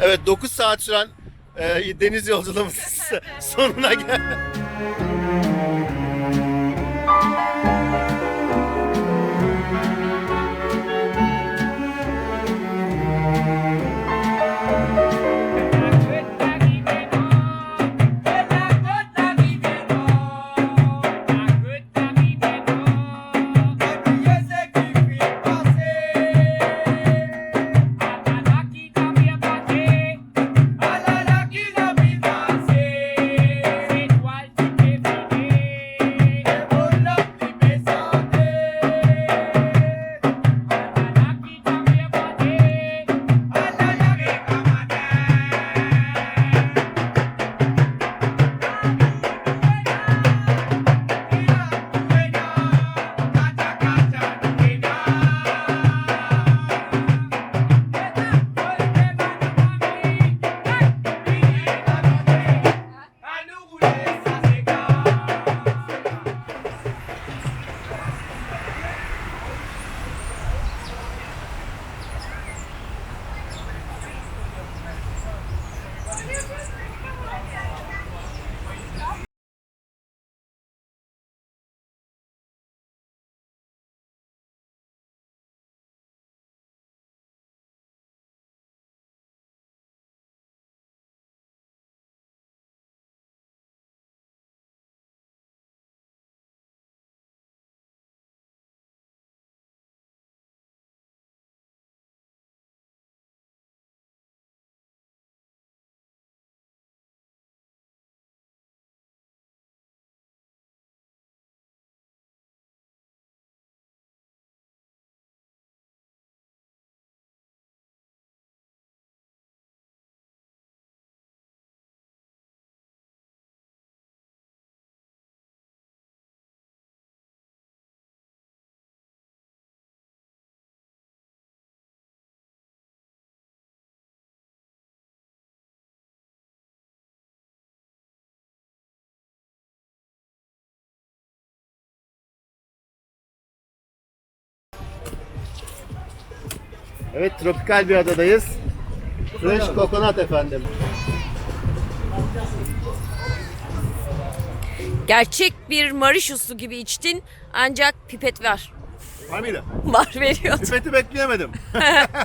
Evet 9 saat süren e, deniz yolculuğumuz sonuna geldi. Evet tropikal bir adadayız. Fresh coconut efendim. Gerçek bir Mauritiuslu gibi içtin ancak pipet var. Var mıydı? Var veriyordu. Pipeti bekleyemedim.